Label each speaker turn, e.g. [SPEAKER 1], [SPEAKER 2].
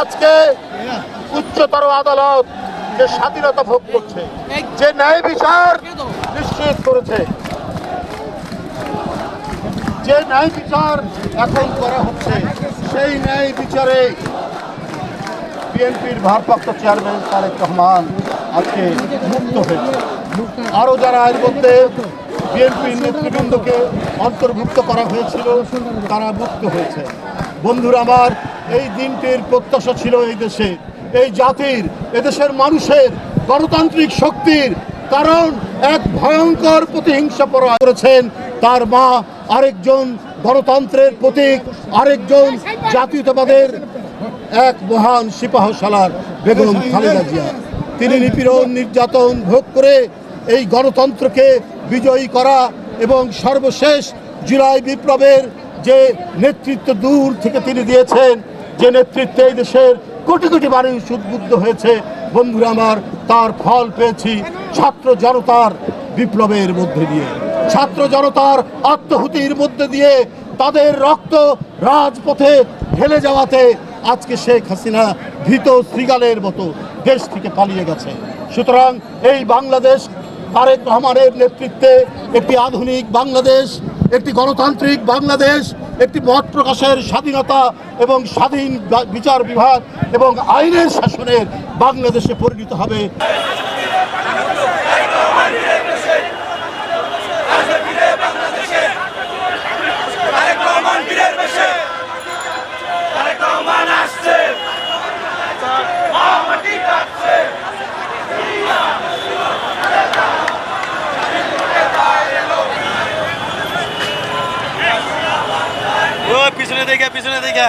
[SPEAKER 1] আজকে উচ্চতর আদালত যে স্বাধীনতা ভোগ করছে, যে ন্যায় বিচার নিশ্চিত করেছে, যে ন্যায় বিচার এখন করা হচ্ছে, সেই ন্যায় বিচারে বিএনপির ভারপ্রাপ্ত চেয়ারম্যান তারেক রহমান আজকে মুক্ত হয়েছে। আরও যারা এর মধ্যে বিএনপির নেতৃবৃন্দকে অন্তর্ভুক্ত করা হয়েছিল, তারা মুক্ত হয়েছে। বন্ধুরা আমার এই দিনটির প্রত্যাশা ছিল এই দেশে। এই জাতির, এদেশের মানুষের গণতান্ত্রিক শক্তির কারণ এক ভয়ঙ্কর প্রতিহিংসা পরা করেছেন তার মা আরেকজন গণতন্ত্রের প্রতীক, আরেকজন জাতীয়তাবাদের এক মহান সিপাহশালার বেগম খালেদা জিয়া। তিনি নিপীড়ন, নির্যাতন ভোগ করে এই গণতন্ত্রকে বিজয়ী করা এবং সর্বশেষ জুলাই বিপ্লবের যে নেতৃত্ব দূর থেকে তিনি দিয়েছেন যে নেতৃত্বে এই দেশের কোটি কোটি মানুষ উদ্বুদ্ধ হয়েছে, বন্ধুরা আমার, তার ফল পেয়েছি ছাত্র জনতার বিপ্লবের মধ্যে দিয়ে। ছাত্র জনতার আত্মহুতির মধ্যে দিয়ে তাদের রক্ত রাজপথে ঢেলে যাওয়াতে আজকে শেখ হাসিনা ভীত শ্রীগালের মতো দেশ থেকে পালিয়ে গেছে। সুতরাং এই বাংলাদেশ তারেক রহমানের নেতৃত্বে একটি আধুনিক বাংলাদেশ একটি গণতান্ত্রিক বাংলাদেশ, একটি মত প্রকাশের স্বাধীনতা এবং স্বাধীন বিচার বিভাগ এবং আইনের শাসনের বাংলাদেশে পরিণত হবে।
[SPEAKER 2] পিছনে দেখে পিছনে দেখে।